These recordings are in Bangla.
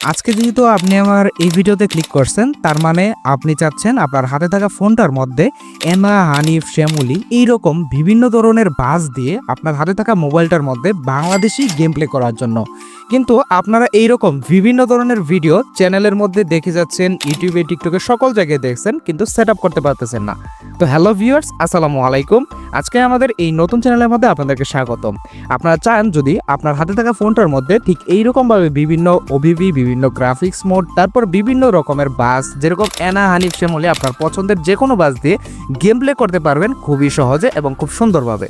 আজকে যেহেতু আপনি আমার এই ভিডিওতে ক্লিক করছেন, তার মানে আপনি চাচ্ছেন আপনার হাতে থাকা ফোনটার মধ্যে এনা হানিফ শ্যামলি এইরকম বিভিন্ন ধরনের বাস দিয়ে আপনার হাতে থাকা মোবাইলটার মধ্যে বাংলাদেশি গেম প্লে করার জন্য। কিন্তু আপনারা এইরকম বিভিন্ন ধরনের ভিডিও চ্যানেলের মধ্যে দেখে যাচ্ছেন ইউটিউবে টিকটকে সকল জায়গায় দেখছেন, কিন্তু সেট করতে পারতেছেন না। তো হ্যালো ভিউয়ার্স, আসসালামু আলাইকুম। আজকে আমাদের এই নতুন চ্যানেলের মধ্যে আপনাদেরকে স্বাগতম। আপনারা চান যদি আপনার হাতে থাকা ফোনটার মধ্যে ঠিক এইরকমভাবে বিভিন্ন ওভিভি বিভিন্ন গ্রাফিক্স মোড তারপর বিভিন্ন রকমের বাস, যেরকম এনা হানিফ শ্যামলি আপনার পছন্দের যে কোনো বাস দিয়ে গেম প্লে করতে পারবেন খুবই সহজে এবং খুব সুন্দরভাবে।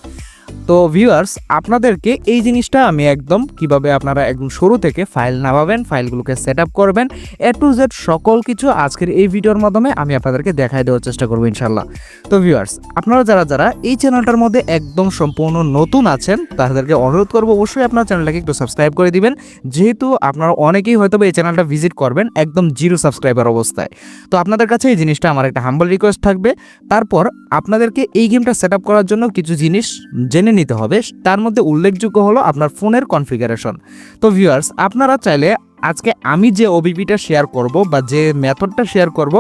তো ভিউয়ার্স আপনাদেরকে এই জিনিসটা আমি একদম কীভাবে আপনারা একদম শুরু থেকে ফাইল নামাবেন ফাইলগুলোকে সেট আপ করবেন এ টু জেড সকল কিছু আজকের এই ভিডিওর মাধ্যমে আমি আপনাদেরকে দেখাই দেওয়ার চেষ্টা করব ইনশাল্লাহ। তো ভিউয়ার্স আপনারা যারা যারা এই চ্যানেলটার মধ্যে একদম সম্পূর্ণ নতুন আছেন, তাদেরকে অনুরোধ করব অবশ্যই আপনার চ্যানেলটাকে একটু সাবস্ক্রাইব করে দিবেন। যেহেতু আপনারা অনেকেই হয়তো এই চ্যানেলটা ভিজিট করবেন একদম জিরো সাবস্ক্রাইবার অবস্থায়। তো আপনাদের কাছে এই জিনিসটা আমার একটা হাম্বল রিকোয়েস্ট থাকবে। তারপর আপনাদেরকে এই গেমটা সেট আপ করার জন্য কিছু জিনিস জেনে নিতে হবে। তার মধ্যে উল্লেখযোগ্য হলো আপনার ফোনের কনফিগারেশন তো ভিউয়ার্স আপনারা চাইলে আজকে আমি যে ওবিপিটা শেয়ার করব বা যে মেথডটা শেয়ার করব,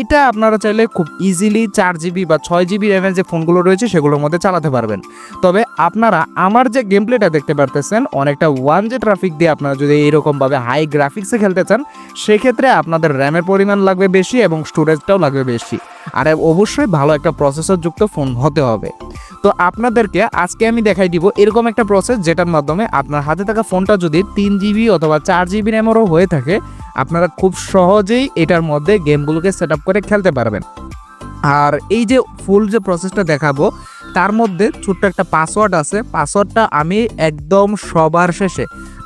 এটা আপনারা চাইলে খুব ইজিলি চার জিবি বা ছয় জিবি র্যামের যে ফোনগুলো রয়েছে সেগুলোর মধ্যে চালাতে পারবেন। তবে আপনারা আমার যে গেম প্লেটা দেখতে পারতেছেন, অনেকটা ওয়ান যে ট্রাফিক দিয়ে আপনারা যদি এইরকমভাবে হাই গ্রাফিক্সে খেলতে চান, সেক্ষেত্রে আপনাদের র্যামের পরিমাণ লাগবে বেশি এবং স্টোরেজটাও লাগবে বেশি। আর অবশ্যই ভালো একটা প্রসেসর যুক্ত ফোন হতে হবে। তো আপনাদেরকে আজকে আমি দেখাই দিব এরকম একটা প্রসেস যেটার মাধ্যমে আপনার হাতে থাকা ফোনটা যদি তিন জিবি অথবা চার জিবি র্যামেরও হয়ে থাকে, আপনারা খুব সহজেই এটার মধ্যে গেমগুলোকে সেট করে খেলতে পারবেন। আর এই যে ফুল যে প্রসেসটা দেখাবো, তার মধ্যে ছোট্ট একটা পাসওয়ার্ড আছে। পাসওয়ার্ডটা আমি একদম সবার শেষে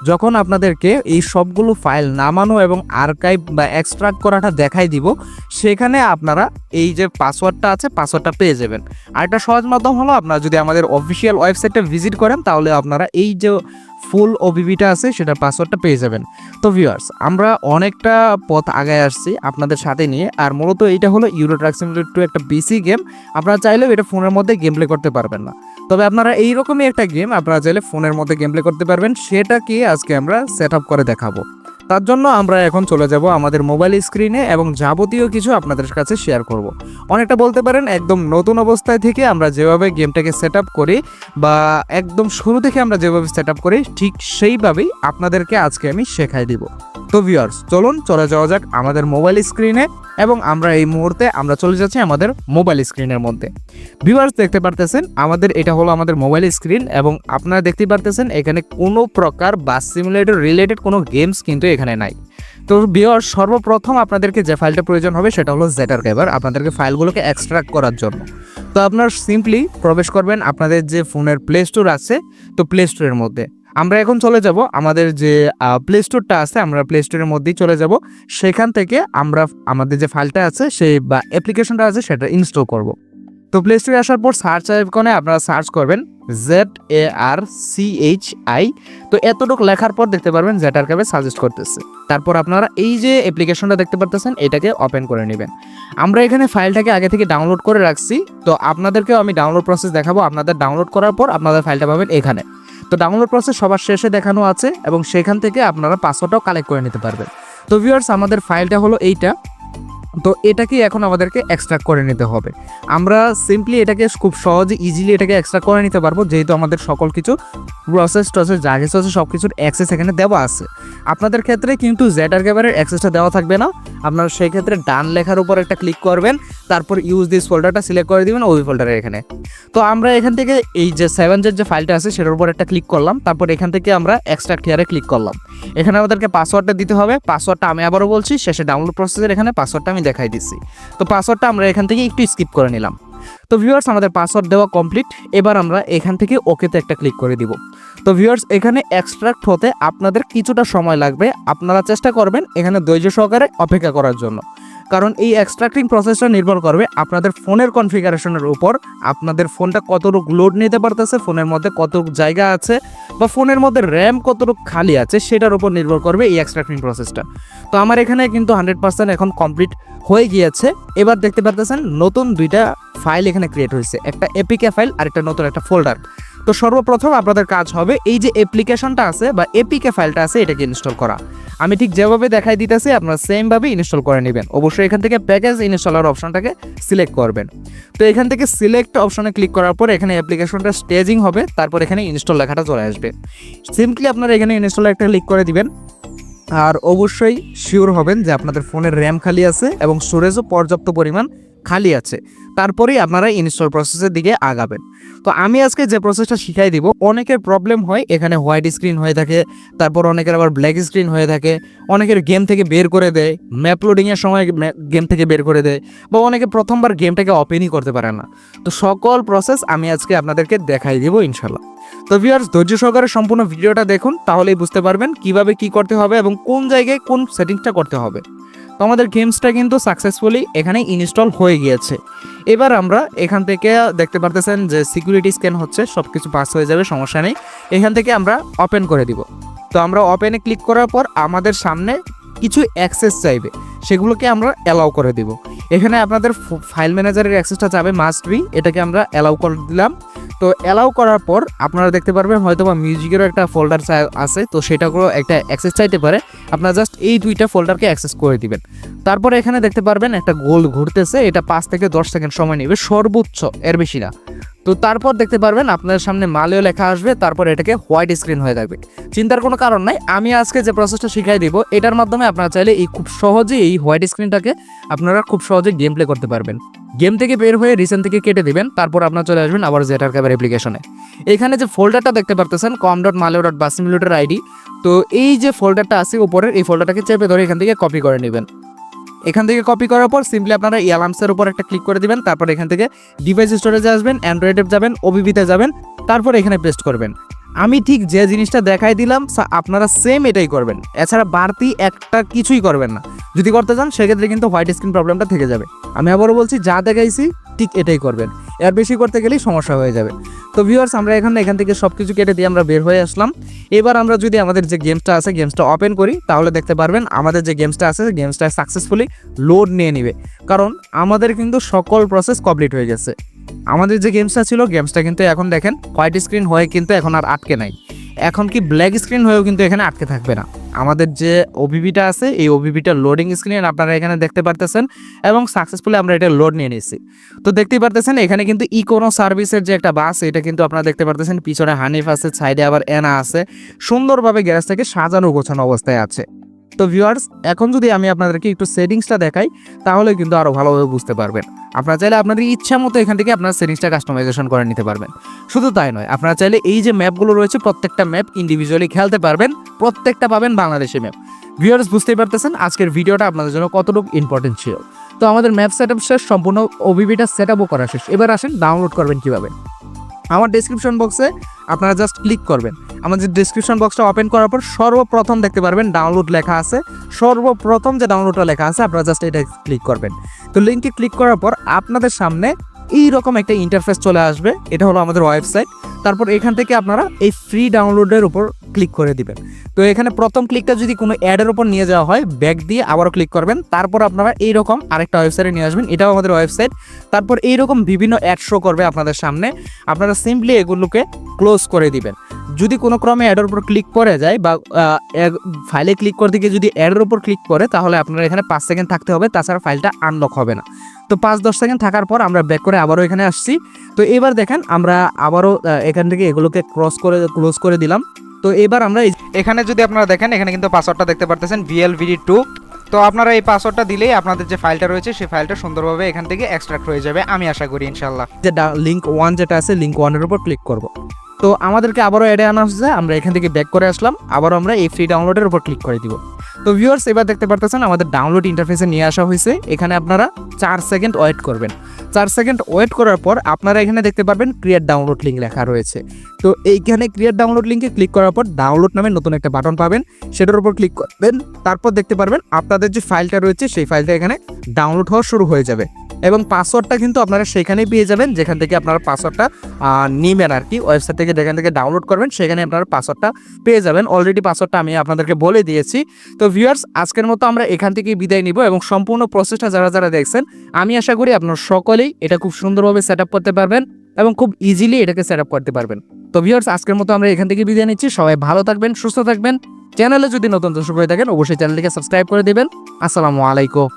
যখন আপনাদেরকে এই সবগুলো ফাইল নামানো এবং আর্কাইভ বা এক্সট্রাক্ট করাটা দেখাই দিব, সেখানে আপনারা এই যে পাসওয়ার্ডটা আছে পাসওয়ার্ডটা পেয়ে যাবেন। আর একটা সহজ মাধ্যম হলো আপনারা যদি আমাদের অফিসিয়াল ওয়েবসাইটটা ভিজিট করেন, তাহলে আপনারা এই যে ফুল ওবিবিটা আছে, সেটার পাসওয়ার্ডটা পেয়ে যাবেন। তো ভিউয়ার্স আমরা অনেকটা পথ আগায় আসছি আপনাদের সাথে নিয়ে, আর মূলত এটা হলো ইউরো ট্রাক টু একটা বিসি গেম আপনারা চাইলেও এটা ফোনের মধ্যে গেম প্লে করতে পারবেন না। তবে আপনারা এইরকমই একটা গেম আপনারা চাইলে ফোনের মধ্যে গেম প্লে করতে পারবেন। সেটাকে আজকে আমরা সেট আপ করে দেখাবো। তার জন্য আমরা এখন চলে যাব আমাদের মোবাইল স্ক্রিনে এবং যাবতীয় কিছু আপনাদের কাছে শেয়ার করব। অনেকটা বলতে পারেন একদম নতুন অবস্থায় থেকে আমরা যেভাবে গেমটাকে সেট করি বা একদম শুরু থেকে আমরা যেভাবে সেট করি, ঠিক সেইভাবেই আপনাদেরকে আজকে আমি শেখাই দিব তো ভিউয়ার্স চলুন, চলে যাওয়া যাক আমাদের মোবাইল স্ক্রিনে এবং আমরা এই মুহূর্তে আমরা চলে যাচ্ছি আমাদের মোবাইল স্ক্রিনের মধ্যে। ভিউয়ার্স দেখতে পারতেছেন, আমাদের এটা হলো আমাদের মোবাইল স্ক্রিন এবং আপনারা দেখতে পারতেছেন এখানে কোনো প্রকার বাস সিমুলেটর রিলেটেড কোনো গেমস কিন্তু এখানে নাই। তো ভিউয়ার্স সর্বপ্রথম আপনাদেরকে যে ফাইলটা প্রয়োজন হবে সেটা হলো জেটার কেবার আপনাদেরকে ফাইলগুলোকে এক্সট্রাক্ট করার জন্য। তো আপনার সিম্পলি প্রবেশ করবেন আপনাদের যে ফোনের প্লে স্টোর আছে, তো প্লে স্টোরের মধ্যে। আমরা এখন চলে যাব আমাদের যে প্লে স্টোরটা আছে, আমরা প্লে স্টোরের মধ্যেই চলে যাব। সেখান থেকে আমরা, আমাদের যে ফাইলটা আছে, সেই, বা অ্যাপ্লিকেশনটা আছে, সেটা ইনস্টল করব। তো প্লে স্টোরে আসার পর সার্চ আইকনে আপনারা সার্চ করবেন Z A R C H I তো এতটুকু লেখার পর দেখতে পারবেন জেটার ক্যাবে সাজেস্ট করতেছে। তারপর আপনারা এই যে অ্যাপ্লিকেশনটা দেখতে পারতেছেন, এটাকে ওপেন করে নেবেন। আমরা এখানে ফাইলটাকে আগে থেকে ডাউনলোড করে রাখছি। তো আপনাদেরকেও আমি ডাউনলোড প্রসেস দেখাবো। আপনাদের ডাউনলোড করার পর আপনাদের ফাইলটা পাবেন এখানে। তো ডাউনলোড প্রসেস সবার শেষে দেখানো আছে এবং সেখান থেকে আপনারা পাসওয়ার্ডটাও কালেক্ট করে নিতে পারবেন। তো ভিউয়ার্স আমাদের ফাইলটা হলো এইটা। তো এটাকে এখন আমাদেরকে এক্সট্রাক্ট করে নিতে হবে। আমরা সিম্পলি এটাকে খুব সহজে ইজিলি এটাকে এক্সট্রাক্ট করে নিতে পারব, যেহেতু আমাদের সকল কিছু প্রসেস টসেস, যা কিছু আছে সব কিছুর অ্যাক্সেস এখানে দেওয়া আছে। আপনাদের ক্ষেত্রে কিন্তু জেটার ক্যাবারের অ্যাক্সেসটা দেওয়া থাকবে না। আপনারা সেই ক্ষেত্রে ডান লেখার উপর একটা ক্লিক করবেন, তারপর ইউজ দিস ফোল্ডারটা সিলেক্ট করে দিবেন ওই ফোল্ডারের এখানে। তো আমরা এখান থেকে এই যে সেভেন জের যে ফাইলটা আছে, সেটার উপর একটা ক্লিক করলাম, তারপর এখান থেকে আমরা এক্সট্রাক্ট হেয়ারে ক্লিক করলাম। এখানে আমাদেরকে পাসওয়ার্ডটা দিতে হবে। পাসওয়ার্ডটা আমি আবারও বলছি, শেষে ডাউনলোড প্রসেসের এখানে পাসওয়ার্ডটা আমি দেখাই দিচ্ছি। তো পাসওয়ার্ডটা আমরা এখান থেকে একটু স্কিপ করে নিলাম। তো ভিউয়ার্স আমাদের পাসওয়ার্ড দেওয়া কমপ্লিট এবার আমরা এখান থেকে ওকেতে একটা ক্লিক করে দিব। তো ভিউয়ার্স এখানে এক্সট্রাক্ট হতে আপনাদের কিছুটা সময় লাগবে। আপনারা চেষ্টা করবেন এখানে ধৈর্য সহকারে অপেক্ষা করার জন্য। কারণ এই এক্সট্রাক্টিং প্রসেসটা নির্ভর করবে আপনাদের ফোনের কনফিগারেশনের উপর। আপনাদের ফোনটা কতটুকু লোড নিতে পারতেছে, ফোনের মধ্যে কতটুকু জায়গা আছে বা ফোনের মধ্যে র্যাম কতটুকু খালি আছে, সেটার উপর নির্ভর করবে এই এক্সট্রাক্টিং প্রসেসটা তো আমার এখানে কিন্তু হান্ড্রেড পার্সেন্ট এখন কমপ্লিট হয়ে গিয়েছে। এবার দেখতে পারতেছেন নতুন দুইটা ফাইল এখানে ক্রিয়েট হয়েছে। একটা এপিকে ফাইল আর একটা নতুন একটা ফোল্ডার তো সর্বপ্রথম আপনাদের কাজ হবে এই যে অ্যাপ্লিকেশনটা আছে বা এপিকে ফাইলটা আছে এটাকে ইনস্টল করা। আমি ঠিক যেভাবে দেখাই দিতেছি, আপনারা সেমভাবে ইনস্টল করে নেবেন। অবশ্যই এখান থেকে প্যাকেজ ইনস্টলার অপশনটাকে সিলেক্ট করবেন। তো এখান থেকে সিলেক্ট অপশনে ক্লিক করার পর এখানে অ্যাপ্লিকেশনটা স্টেজিং হবে, তারপর এখানে ইনস্টল লেখাটা চলে আসবে। সিম্পলি আপনারা এখানে ইনস্টল একটা ক্লিক করে দিবেন। আর অবশ্যই শিওর হবেন যে আপনাদের ফোনের র্যাম খালি আছে এবং স্টোরেজও পর্যাপ্ত পরিমাণ খালি আছে। তারপরেই আপনারা ইনস্টল প্রসেসের দিকে আগাবেন। তো আমি আজকে যে প্রসেসটা শিখাই দিব, অনেকের প্রবলেম হয়, এখানে হোয়াইট স্ক্রিন হয়ে থাকে, তারপর অনেকের আবার ব্ল্যাক স্ক্রিন হয়ে থাকে, অনেকের গেম থেকে বের করে দেয় ম্যাপ লোডিংয়ের সময় গেম থেকে বের করে দেয়, বা অনেকে প্রথমবার গেমটাকে ওপেনই করতে পারে না। তো সকল প্রসেস আমি আজকে আপনাদেরকে দেখাই দিব ইনশাল্লাহ তো ভিউয়ার্স ধৈর্য সহকারে সম্পূর্ণ ভিডিওটা দেখুন, তাহলেই বুঝতে পারবেন কীভাবে কি করতে হবে এবং কোন জায়গায় কোন সেটিংসটা করতে হবে। তো আমাদের গেমসটা কিন্তু সাকসেসফুলি এখানে ইনস্টল হয়ে গিয়েছে। এবার আমরা এখান থেকে দেখতে পারতেছেন যে সিকিউরিটি স্ক্যান হচ্ছে সব কিছু পাস হয়ে যাবে, সমস্যা নেই। এখান থেকে আমরা ওপেন করে দিব। তো আমরা ওপেনে ক্লিক করার পর আমাদের সামনে কিছু অ্যাক্সেস চাইবে, সেগুলোকে আমরা অ্যালাউ করে দিব। এখানে আপনাদের ফাইল ম্যানেজারের অ্যাক্সেসটা যাবে মাস্ট বি এটাকে আমরা অ্যালাউ করে দিলাম। তো অ্যালাউ করার পর আপনারা দেখতে পারবেন হয়তো বা মিউজিকেরও একটা ফোল্ডার আছে, তো সেটাগুলো একটা অ্যাক্সেস চাইতে পারে। আপনারা জাস্ট এই দুইটা ফোল্ডারকে অ্যাক্সেস করে দিবেন। তারপরে এখানে দেখতে পারবেন একটা গোল ঘুরতেছে, এটা পাঁচ থেকে দশ সেকেন্ড সময় নেবে, সর্বোচ্চ, এর বেশি না। তো তারপর দেখতে পারবেন আপনার সামনে মালেও লেখা আসবে, তারপর এটাকে হোয়াইট স্ক্রিন হয়ে থাকবে। চিন্তার কোনো কারণ নাই, আমি আজকে যে প্রসেসটা শিখাই দিব, এটার মাধ্যমে আপনারা চাইলে এই খুব সহজেই এই হোয়াইট স্ক্রিনটাকে আপনারা খুব সহজে গেম প্লে করতে পারবেন। গেম থেকে বের হয়ে রিসেন্ট থেকে কেটে দিবেন, তারপর আপনার চলে আসবেন আবার জেটার ক্যাবের অ্যাপ্লিকেশনে এখানে যে ফোল্ডারটা দেখতে পারতেছেন com dot Maleo dot bus simulator ID তো এই যে ফোল্ডারটা আছে উপরের, এই ফোল্ডারটাকে চেপে ধরে এখান থেকে কপি করে নেবেন। এখান থেকে কপি করার পর সিম্পলি আপনারা ইয়ালামসের উপর একটা ক্লিক করে দিবেন, তারপর এখান থেকে ডিভাইস স্টোরেজে আসবেন অ্যান্ড্রয়েডে যাবেন ওবিবিতে যাবেন, তারপর এখানে পেস্ট করবেন। আমি ঠিক যে জিনিসটা দেখাই দিলাম আপনারা সেম এটাই করবেন। এছাড়া বাড়তি একটা কিছুই করবেন না। যদি করতে চান, সেক্ষেত্রে কিন্তু হোয়াইট স্ক্রিন প্রবলেমটা থেকে যাবে। আমি আবারও বলছি, যা দেখাইছি, ঠিক এটাই করবেন। এর বেশি করতে গেলেই সমস্যা হয়ে যাবে। তো ভিউয়ার্স আমরা এখানে এখান থেকে সব কিছু কেটে দিয়ে আমরা বের হয়ে আসলাম। এবার আমরা যদি আমাদের যে গেমসটা আছে গেমসটা ওপেন করি, তাহলে দেখতে পারবেন, আমাদের যে গেমসটা আছে গেমসটা সাকসেসফুলি লোড নিয়ে নিবে। কারণ আমাদের কিন্তু সকল প্রসেস কমপ্লিট হয়ে গেছে। আমাদের যে গেমসটা ছিল গেমসটা কিন্তু এখন দেখেন হোয়াইট স্ক্রিন হয়ে কিন্তু এখন আর আটকে নাই। এখন কি ব্ল্যাক স্ক্রিন হয়েও কিন্তু এখানে আটকে থাকবে না। আমাদের যে ওবিবিটা আছে, এই ওবিবিটা লোডিং স্ক্রিন আপনারা এখানে দেখতে পারতেছেন, এবং সাকসেসফুলি আমরা এটা লোড নিয়ে নিয়েছি। তো দেখতেই পারতেছেন, এখানে কিন্তু ইকোনো সার্ভিসের যে একটা বাস এটা কিন্তু আপনারা দেখতে পারতেছেন, পিছনে হানিফ আছে সাইডে আবার এনা আছে। সুন্দরভাবে গ্যারেজটাকে সাজানো গোছানো অবস্থায় আছে। তো ভিউয়ার্স এখন যদি আমি আপনাদেরকে একটু সেটিংসটা দেখাই, তাহলে কিন্তু আরও ভালোভাবে বুঝতে পারবেন। আপনারা চাইলে আপনাদের ইচ্ছা মতো এখান থেকে আপনার সেটিংসটা কাস্টমাইজেশন করে নিতে পারবেন। শুধু তাই নয়, আপনারা চাইলে এই যে ম্যাপগুলো রয়েছে, প্রত্যেকটা ম্যাপ ইন্ডিভিজুয়ালি খেলতে পারবেন, প্রত্যেকটা পাবেন বাংলাদেশি ম্যাপ ভিউয়ার্স বুঝতেই পারতেছেন আজকের ভিডিওটা আপনাদের জন্য কতটুকু ইম্পর্টেন্ট ছিল। তো আমাদের ম্যাপ সেট আপ শেষ, সম্পূর্ণ ওবিবিটা সেট আপও করা শেষ। এবার আসেন ডাউনলোড করবেন কীভাবে। আমার ডেসক্রিপশন বক্সে আপনারা জাস্ট ক্লিক করবেন। আমাদের ডেসক্রিপশন বক্সটা ওপেন করার পর সর্বপ্রথম দেখতে পারবেন ডাউনলোড লেখা আছে। সর্বপ্রথম যে ডাউনলোডটা লেখা আছে, আপনারা জাস্ট এটা ক্লিক করবেন। তো লিঙ্কে ক্লিক করার পর আপনাদের সামনে এই রকম একটা ইন্টারফেস চলে আসবে। এটা হলো আমাদের ওয়েবসাইট তারপর এখান থেকে আপনারা এই ফ্রি ডাউনলোডের উপর ক্লিক করে দিবেন। তো এখানে প্রথম ক্লিকটা যদি কোনো অ্যাডের উপর নিয়ে যাওয়া হয় ব্যাক দিয়ে আবারও ক্লিক করবেন। তারপর আপনারা এইরকম আরেকটা ওয়েবসাইটে নিয়ে আসবেন। এটাও আমাদের ওয়েবসাইট তারপর এইরকম বিভিন্ন অ্যাড শো করবে আপনাদের সামনে। আপনারা সিম্পলি এগুলোকে ক্লোজ করে দিবেন। যদি কোনো ক্রমে অ্যাডের উপর ক্লিক করে যায় বা ফাইলে ক্লিক করতে গিয়ে যদি অ্যাডের উপর ক্লিক করে, তাহলে আপনার এখানে পাঁচ সেকেন্ড থাকতে হবে, তাছাড়া ফাইলটা আনলক হবে না। তো পাঁচ দশ সেকেন্ড থাকার পর আমরা ব্যাক করে আবারও এখানে আসছি। তো এবার দেখেন আমরা আবারও এখান থেকে এগুলোকে ক্রস করে, ক্লোজ করে দিলাম। তো এবার আমরা এখানে যদি আপনারা দেখেন, এখানে কিন্তু পাসওয়ার্ডটা দেখতে পারতেছেন ভিএল ভিএলভিডি টু তো আপনারা এই পাসওয়ার্ডটা দিলেই আপনাদের যে ফাইলটা রয়েছে, সেই ফাইলটা সুন্দরভাবে এখান থেকে এক্সট্রাক্ট হয়ে যাবে, আমি আশা করি ইনশাল্লাহ যে লিঙ্ক ওয়ান যেটা আছে লিঙ্ক ওয়ানের উপর ক্লিক করব। তো আমাদেরকে আবারও অ্যাডে আনা হচ্ছে, আমরা এখান থেকে ব্যাক করে আসলাম, আবারও আমরা এই ফ্রি ডাউনলোডের উপর ক্লিক করে দিব। তো ভিউয়ার্স এবার দেখতে পারতেছেন আমাদের ডাউনলোড ইন্টারফেসে নিয়ে আসা হয়েছে, এখানে আপনারা চার সেকেন্ড ওয়েট করবেন। চার সেকেন্ড ওয়েট করার পর আপনারা এখানে দেখতে পারবেন ক্রিয়েট ডাউনলোড লিঙ্ক লেখা রয়েছে। তো এইখানে ক্রিয়েট ডাউনলোড লিঙ্কে ক্লিক করার পর ডাউনলোড নামে নতুন একটা বাটন পাবেন, সেটার উপর ক্লিক করবেন, তারপর দেখতে পারবেন আপনাদের যে ফাইলটা রয়েছে, সেই ফাইলটা এখানে ডাউনলোড হওয়া শুরু হয়ে যাবে। এবং পাসওয়ার্ডটা কিন্তু আপনারা সেখানেই পেয়ে যাবেন, যেখান থেকে আপনারা পাসওয়ার্ডটা নেবেন আর কি ওয়েবসাইট থেকে যেখান থেকে ডাউনলোড করবেন, সেখানে আপনারা পাসওয়ার্ডটা পেয়ে যাবেন। অলরেডি পাসওয়ার্ডটা আমি আপনাদেরকে বলে দিয়েছি। তো ভিউয়ার্স আজকের মতো আমরা এখান থেকেই বিদায় নিব এবং সম্পূর্ণ প্রসেসটা যারা যারা দেখছেন, আমি আশা করি আপনারা সকলেই এটা খুব সুন্দরভাবে সেট করতে পারবেন এবং খুব ইজিলি এটাকে সেট করতে পারবেন। তো ভিউয়ার্স আজকের মতো আমরা এখান থেকে বিদায় নিচ্ছি। সবাই ভালো থাকবেন, সুস্থ থাকবেন। চ্যানেলে যদি নতুন দর্শক হয়ে থাকেন, অবশ্যই চ্যানেলটিকে সাবস্ক্রাইব করে দেবেন। আসসালামু আলাইকুম।